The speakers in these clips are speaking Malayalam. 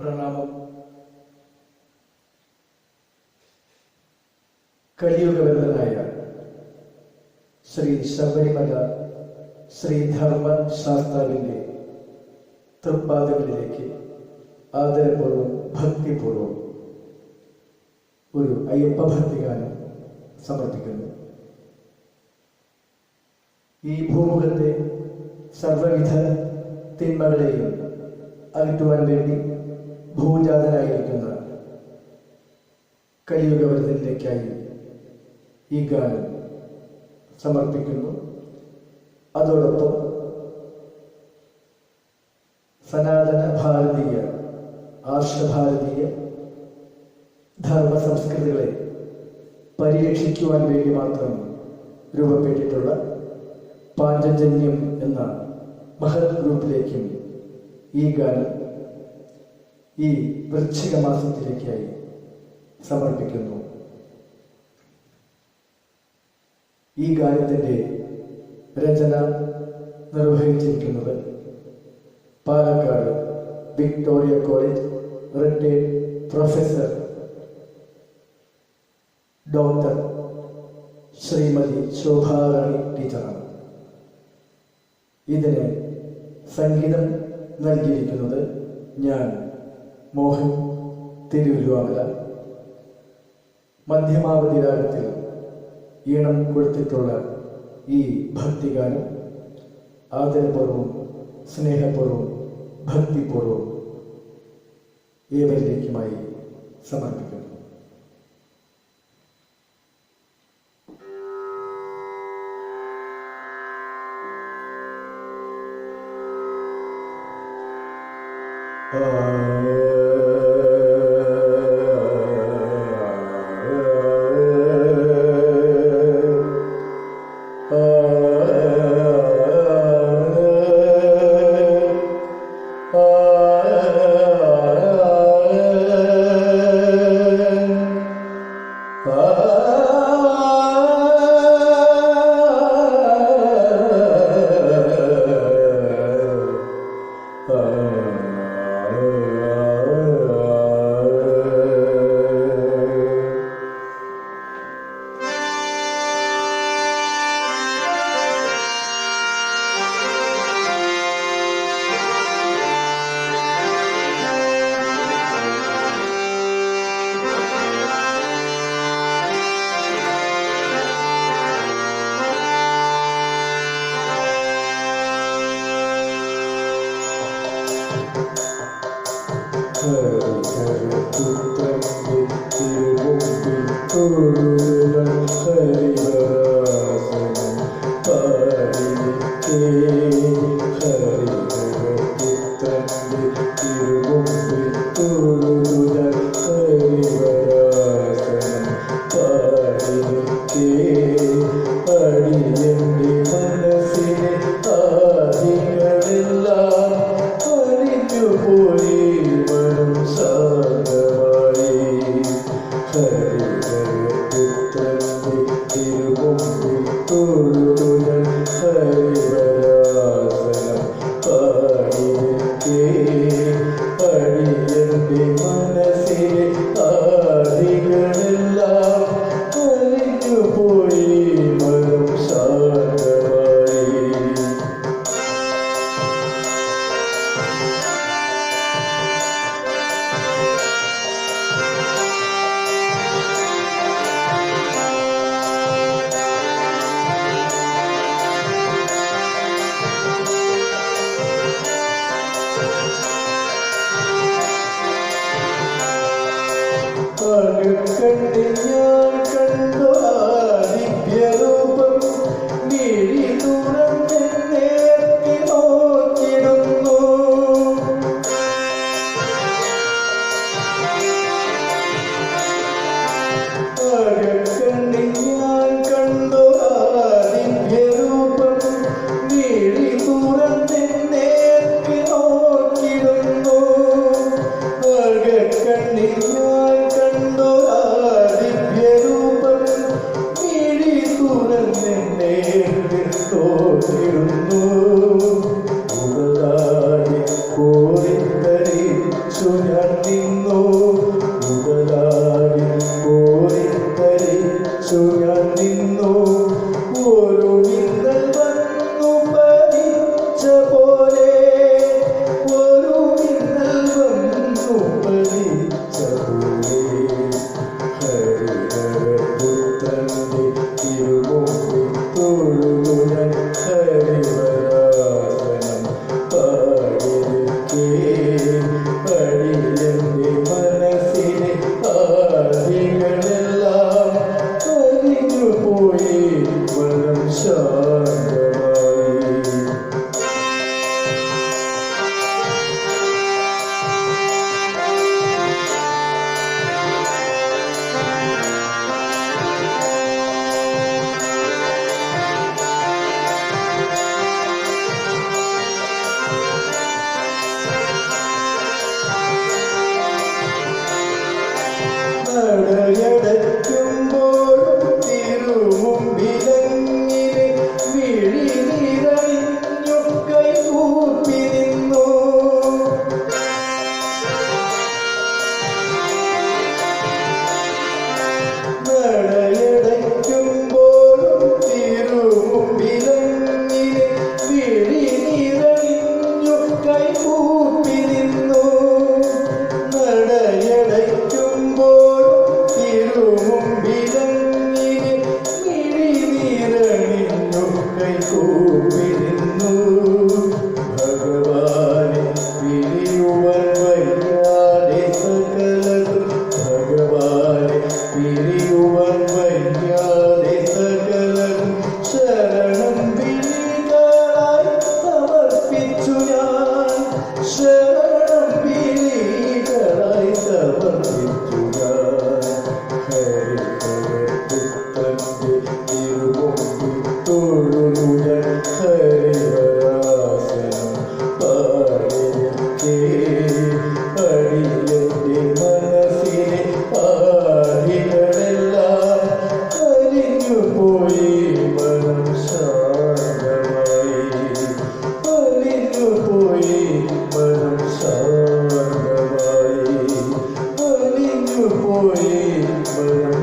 പ്രണാമം. കലിയുഗവരനായ ശ്രീ ശബരിമല ശ്രീ ശാസ്താവിന്റെ തൃപ്പാദങ്ങളിലേക്ക് ആദരപൂർവം ഭക്തിപൂർവം ഒരു അയ്യപ്പ ഭക്തിഗാനം സമർപ്പിക്കുന്നു. ഈ ഭൂമുഖത്തെ സർവവിധ തിന്മകളെയും അകറ്റുവാൻ വേണ്ടി ഭൂജാതനായിരിക്കുന്ന കലിയുഗവരത്തിലേക്കായി ഈ ഗാനം സമർപ്പിക്കുന്നു. അതോടൊപ്പം സനാതന ഭാരതീയ ആർഷഭാരതീയ ധർമ്മ സംസ്കൃതികളെ പരിരക്ഷിക്കുവാൻ വേണ്ടി മാത്രം രൂപപ്പെട്ടിട്ടുള്ള പാഞ്ചജന്യം എന്ന മഹത് ഗ്രൂപ്പിലേക്കും ഈ ഗാനം ഈ വൃശ്ചിക മാസത്തിലേക്കായി സമർപ്പിക്കുന്നു. ഈ ഗാനത്തിന്റെ രചന നിർവഹിച്ചിരിക്കുന്നത് Palakkad Victoria college retired professor doctor Shrimati Shobharani ടീച്ചറാണ്. ഇതിന് സംഗീതം നൽകിയിരിക്കുന്നത് ഞാൻ. മോഹൻ തിരുവല്ലുവാമല മധ്യമാവധി രാഗത്തിൽ ഈണം കൊടുത്തിട്ടുള്ള ഈ ഭക്തിഗാനം ആദരപൂർവ്വം സ്നേഹപൂർവ്വം ഭക്തിപൂർവ്വം ഏവരിലേക്കുമായി സമർപ്പിക്കുന്നു Turn, turn, turn. തുറന്നെന്നേർത്തി നോക്കിടുന്നു ഉടലാടി കോരിത്തരി ഞാൻ നിന്നു ഉടലാടി കോരിത്തരിച്ചു ഞാൻ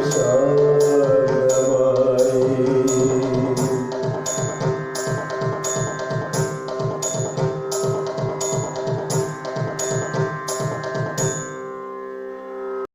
Krishna.